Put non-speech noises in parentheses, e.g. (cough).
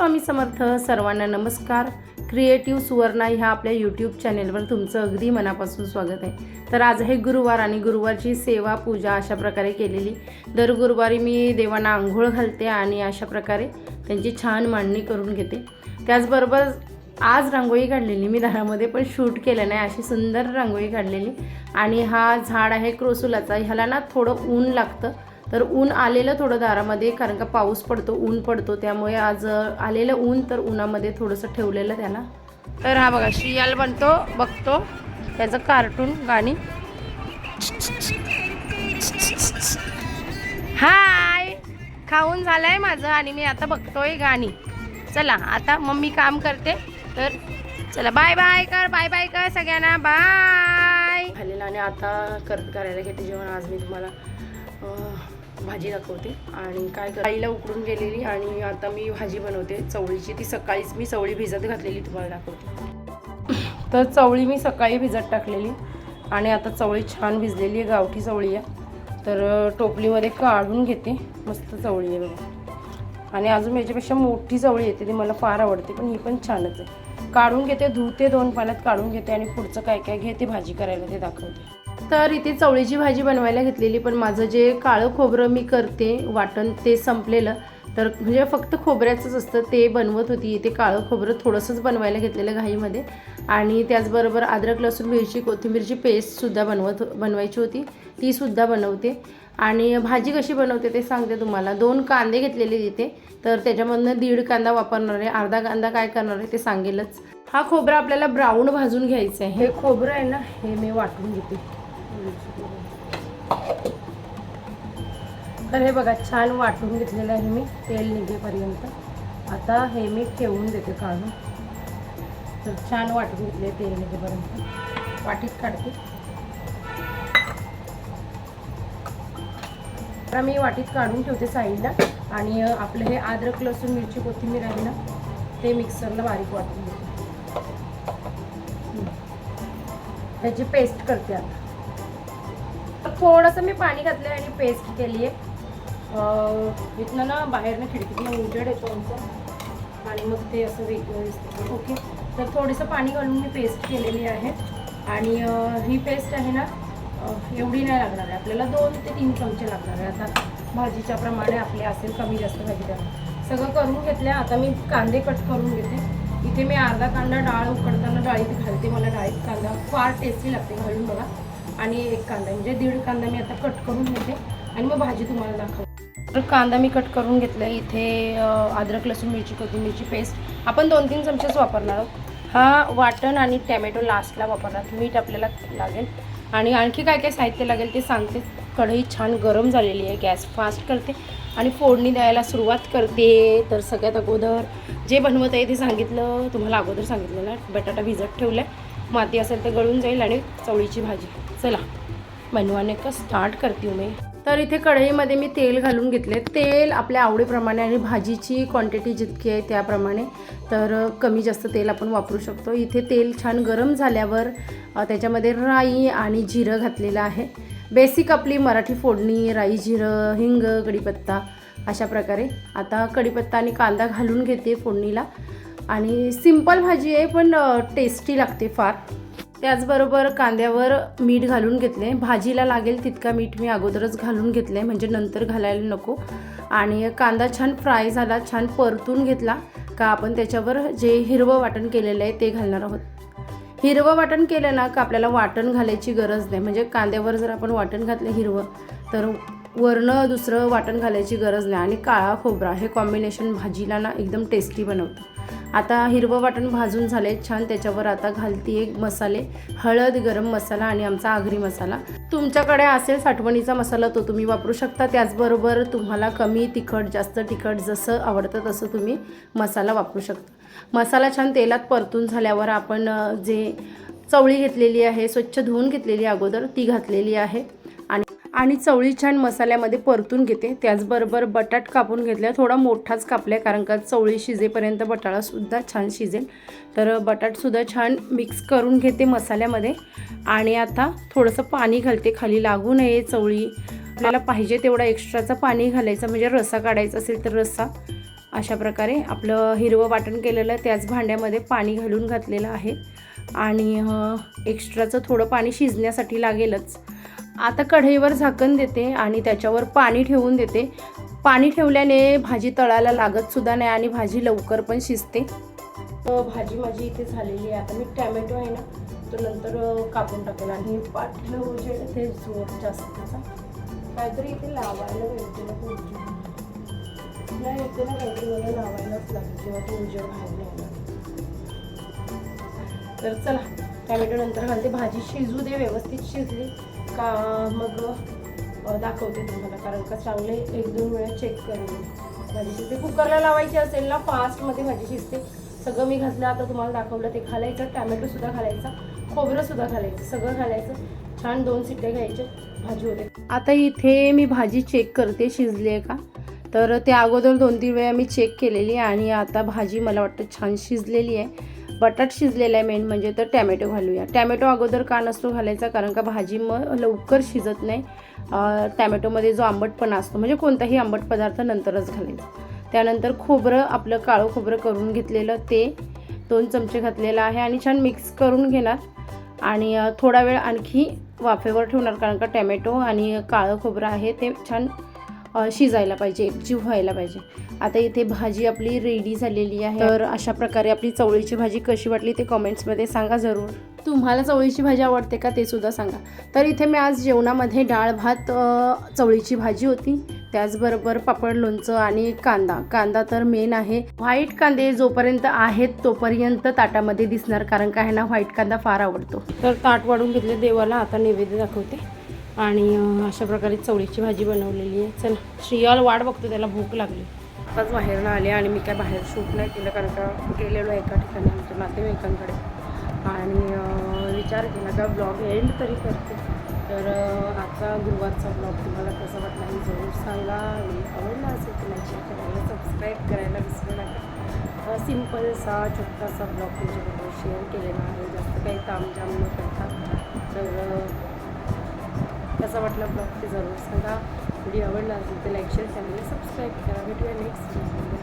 स्वामी समर्थ सर्वांना नमस्कार. क्रिएटिव्ह सुवर्णा ह्या आपल्या यूट्यूब चॅनेलवर तुमचं अगदी मनापासून स्वागत आहे. तर आज आहे गुरुवार आणि गुरुवारची सेवा पूजा अशा प्रकारे केलेली. दर गुरुवारी मी देवांना आंघोळ घालते आणि अशा प्रकारे त्यांची छान मांडणी करून घेते. त्याचबरोबर आज रांगोळी काढलेली मी दारामध्ये पण शूट केलं नाही अशी सुंदर रांगोळी काढलेली. आणि हा झाड आहे क्रोसुलाचा ह्याला ना थोडं ऊन लागतं. तर ऊन आलेलं थोडं दारामध्ये कारण का पाऊस पडतो ऊन पडतो. त्यामुळे आज आलेलं ऊन तर उन्हामध्ये थोडंसं ठेवलेलं त्याला तर हा बघा शियाल बनतो बघतो. त्याचं कार्टून गाणी. हाय! खाऊन झालंय माझं आणि मी आता बघतोय गाणी. चला आता मम्मी काम करते. तर चला बाय बाय कर बाय बाय कर सगळ्यांना. बाय! झालेलं आणि आता कर करायला घेते जेवण आज मी तुम्हाला. भाजी दाखवते. आणि काय आईला उकडून गेलेली आणि आता मी भाजी बनवते. चवळीची ती सकाळीच मी चवळी भिजत घातलेली तुम्हाला दाखवते. (clears throat) तर चवळी मी सकाळी भिजत टाकलेली. आणि आता चवळी छान भिजलेली आहे गावठी चवळी आहे. तर टोपलीमध्ये काढून घेते. मस्त चवळी आहे बघा. आणि अजून याच्यापेक्षा मोठी चवळी येते ती मला फार आवडते पण ही पण छानच आहे. काढून घेते धुते दोन पाण्यात काढून घेते आणि पुढचं काय काय घेते भाजी करायला ते दाखवते. तर इथे चवळीची भाजी बनवायला घेतलेली पण माझं जे काळं खोबरं मी करते वाटण ते संपलेलं तर म्हणजे फक्त खोबऱ्याचंच असतं ते बनवत होती. इथे काळं खोबरं थोडंसंच बनवायला घेतलेलं घाईमध्ये. आणि त्याचबरोबर अद्रक लसूण मिरची कोथिंबीरची पेस्टसुद्धा बनवत बनवायची होती. तीसुद्धा बनवते. आणि भाजी कशी बनवते ते सांगते तुम्हाला. दोन कांदे घेतलेले तिथे तर त्याच्यामधनं दीड कांदा वापरणार आहे. अर्धा कांदा काय करणार आहे ते सांगेलच. हा खोबरा आपल्याला ब्राऊन भाजून घ्यायचं आहे. हे खोबरं आहे ना हे मी वाटून घेते. तर हे बघा छान वाटून घेतलेलं आहे मी तेल निघेपर्यंत. आता हे मी ठेवून देते काढून. तर छान वाटून घेतले तेल निघेपर्यंत. वाटीत काढते. आता मी वाटीत काढून ठेवते साईडला. आणि आपलं हे अद्रक लसूण मिरची कोथिंबीर आहे ना ते मिक्सरला बारीक वाटून घेते. त्याची पेस्ट करते आता. थोडंसं मी पाणी घातलं आहे आणि पेस्ट केली आहे इथनं ना बाहेरनं खिडकीतनं उजेड येतो आमचं. आणि मग ते असं वेगळं दिसतं. ओके. तर थोडंसं पाणी घालून मी पेस्ट केलेली आहे. आणि ही पेस्ट आहे ना एवढी नाही लागणार आहे. आपल्याला दोन ते तीन चमचे लागणार आहे. आता भाजीच्या प्रमाणे आपले असेल कमी जास्त भाजी द्यावं सगळं करून घेतलं आता मी कांदे कट करून घेते. इथे मी अर्धा कांदा डाळ उकडताना डाळीत घालते. मला डाळीत कांदा फार टेस्टी लागते. घालून बघा. आणि एक कांदा म्हणजे दीड कांदा मी आता कट करून घेते आणि मग भाजी तुम्हाला दाखवते. तर कांदा मी कट करून घेतला इथे अद्रक लसूण मिरची कोथिंबीरची पेस्ट आपण दोन तीन चमचेच वापरणार आहोत. हा वाटण आणि टॅमॅटो लास्टला वापरणार मीठ आपल्याला लागेल. आणि आणखी काय काय साहित्य लागेल ते सांगते. कढई छान गरम झालेली आहे. गॅस फास्ट करते. आणि फोडणी द्यायला सुरुवात करते. तर सगळ्यात अगोदर जे बनवत आहे ते सांगितलं. तुम्हाला अगोदर सांगितलेलं बटाटा भिजत ठेवला आहे माती असेल तर गळून जाईल आणि चवळीची भाजी. चला. बनवाने का स्टार्ट करते हूँ तर इथे कढईमध्ये मी तेल घालून घेतले. तेल आपल्या आवडीप्रमाणे आणि भाजीची क्वांटिटी जितकी आहे त्याप्रमाणे तर कमी जास्त तेल आपण वापरू शकतो. इथे तेल छान गरम झाल्यावर त्याच्यामध्ये राई आणि जिरं घातलेलं आहे. बेसिक आपली मराठी फोडणी राई जिरं हिंग कढीपत्ता अशा प्रकारे. आता कढीपत्ता आणि कांदा घालून घेते फोडणीला. आणि सिंपल भाजी आहे पण टेस्टी लागते फार. त्याचबरोबर कांद्यावर मीठ घालून घेतले. भाजीला लागेल तितका मीठ मी अगोदरच घालून घेतलं आहे म्हणजे नंतर घालायला नको. आणि कांदा छान फ्राय झाला छान परतून घेतला का आपण त्याच्यावर जे हिरवं वाटण केलेलं आहे ते घालणार आहोत. हिरवं वाटण केलं ना का आपल्याला वाटण घालायची गरज नाही. म्हणजे कांद्यावर जर आपण वाटण घातलं हिरवं तर वरनं दुसरं वाटण घालायची गरज नाही. आणि काळा खोबरा हे कॉम्बिनेशन भाजीला ना एकदम टेस्टी बनवतं. आता हिरवं वाटण भाजून झाले छान त्याच्यावर आता घालती एक मसाले हळद गरम मसाला आणि आमचा आगरी मसाला. तुमच्याकडे असेल साठवणीचा मसाला तो तुम्ही वापरू शकता. त्याचबरोबर तुम्हाला कमी तिखट जास्त तिखट जसं आवडतं तसं तुम्ही मसाला वापरू शकता. मसाला छान तेलात परतून झाल्यावर आपण जे चवळी घेतलेली आहे स्वच्छ धुवून घेतलेली अगोदर ती घातलेली आहे. आणि आणि चवळी छान मसाल्यामध्ये परतून घेते. त्याचबरोबर बटाट कापून घेतल्या थोडा मोठाच कापल्या कारण का चवळी शिजेपर्यंत बटाटासुद्धा छान शिजेल. तर बटाटसुद्धा छान मिक्स करून घेते मसाल्यामध्ये. आणि आता थोडंसं पाणी घालते. खाली लागू नये चवळी. आपल्याला पाहिजे तेवढा एक्स्ट्राचं पाणी घालायचं म्हणजे रसा काढायचा असेल तर रस्सा अशा प्रकारे आपलं हिरवं वाटण केलेलं त्याच भांड्यामध्ये पाणी घालून घातलेलं आहे. आणि एक्स्ट्राचं थोडं पाणी शिजण्यासाठी लागेलच. आता कढईवर झाकण देते आणि त्याच्यावर पाणी ठेवून देते. पाणी ठेवल्याने भाजी तळायला लागतसुद्धा नाही आणि भाजी लवकर पण शिजते. भाजी माझी इथे झालेली आहे. आता मी टॅमॅटो आहे ना तो नंतर कापून टाकेल आणि पाठलं जे ते जोर जास्त त्याचा काहीतरी इथे लावायला पाहिजे ना नाही इथे ना काहीतरी मला लावायलाच लागेल किंवा तो उजेड बाहेर नाही तर चला टॅमॅटो नंतर घालते. भाजी शिजू दे व्यवस्थित शिजली. का मग दाखवते तुम्हाला कारण का चांगले एक दोन वेळा चेक करून. भाजी शिजते कुकरला लावायची असेल ना फास्टमध्ये भाजी शिजते सगळं मी घातलं आता तुम्हाला दाखवलं ते घालायचं टॅमॅटोसुद्धा घालायचा खोबरंसुद्धा घालायचं सगळं घालायचं छान दोन सिट्ट्या घ्यायच्या भाजी होते. आता इथे मी भाजी चेक करते शिजली आहे का? तर त्या अगोदर दोन तीन वेळा मी चेक केलेली आहे आणि आता भाजी मला वाटतं छान शिजलेली आहे. बटाट शिजलेला आहे मेन म्हणजे तर टॅमॅटो घालूया. टॅमॅटो अगोदर का नसतो घालायचा? कारण का भाजी मग लवकर शिजत नाही. टॅमॅटोमध्ये जो आंबटपणा असतो म्हणजे कोणताही आंबट पदार्थ नंतरच घालायचा. त्यानंतर खोबरं आपलं काळं खोबरं करून घेतलेलं ते दोन चमचे घातलेलं आहे आणि छान मिक्स करून घेणार. आणि थोडा वेळ आणखी वाफेवर ठेवणार कारण का टॅमॅटो आणि काळं खोबरं आहे ते छान शिजायला पाहिजे एकजीव व्हायला पाहिजे. आता इथे भाजी आपली रेडी झालेली आहे. तर अशा प्रकारे आपली चवळीची भाजी कशी वाटली ते कमेंट्समध्ये सांगा जरूर. तुम्हाला चवळीची भाजी आवडते का ते सुद्धा सांगा. तर इथे मी आज जेवणामध्ये डाळ भात चवळीची भाजी होती. त्याचबरोबर पापड लोणचं आणि कांदा. कांदा तर मेन आहे. व्हाईट कांदे जोपर्यंत आहेत तोपर्यंत ताटामध्ये दिसणार कारण का ना व्हाईट कांदा फार आवडतो. तर ताट वाढून घेतले देवाला आता नैवेद्य दाखवते. आणि अशा प्रकारे चवळीची भाजी बनवलेली आहे. चला श्रियाल वाट बघतो त्याला भूक लागली. आताच बाहेरनं आले आणि मी काय बाहेर शूट नाही केलं कारण का गेलेलो एका ठिकाणी आमच्या नातेवाईकांकडे. आणि विचार केला का ब्लॉग एंड तरी करते. तर आता आजचा गुरुवारचा ब्लॉग तुम्हाला कसा वाटला हे जरूर सांगा. आणि आवडला असेल तर लाईक करायला सबस्क्राईब करायला विसरू नका. सिम्पलसा छोटासा ब्लॉग तुमच्याबरोबर शेअर केलेला आहे. जास्त काही तामजाम न करता. तर कसा वाटला ब्लॉग ते जरूर सांगा. व्हिडिओ आवडला असेल तर लाईक शेअर चॅनलला सबस्क्राईब करा. भेटूया नेक्स्ट